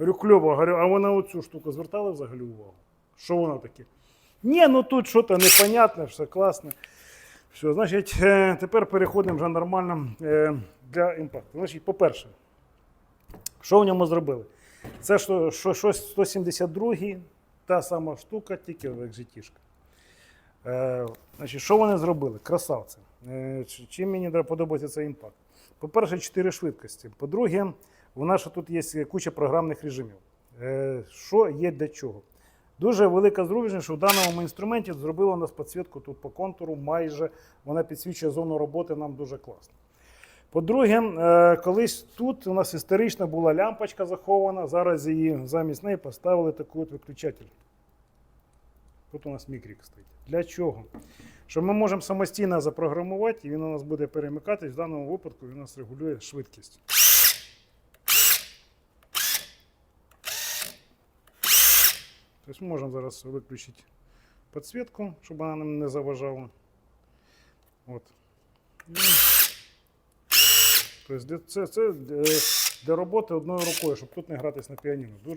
Говорю, кльово, говорю, а ви на оцю штуку звертали взагалі увагу? Що воно таке? Ні, ну тут щось непонятне, все класне. Все, значить, е, тепер переходимо вже нормально е, для імпакту. Значить, по-перше, що в ньому зробили? Це що, що, щось 172 та сама штука, тільки як житішка. Е, значить, що вони зробили? Красавці. Е, чи- чим мені подобається цей імпакт? По-перше, 4 швидкості. По-друге, у нас тут є куча програмних режимів. Е, що є для чого? Дуже велика зручність, що в даному інструменті зробила нас підсвітку тут по контуру, майже вона підсвічує зону роботи нам дуже класно. По-друге, е, колись тут у нас історично була лямпочка захована, зараз її замість неї поставили такий от виключатель. Тут у нас мікрік стоїть. Для чого? Що ми можемо самостійно запрограмувати, і він у нас буде перемикатись. В даному випадку він у нас регулює швидкість. Тобто можемо зараз виключити підсвітку, щоб вона нам не заважала. От. Тобто це, це для роботи одною рукою, щоб тут не гратись на піаніно.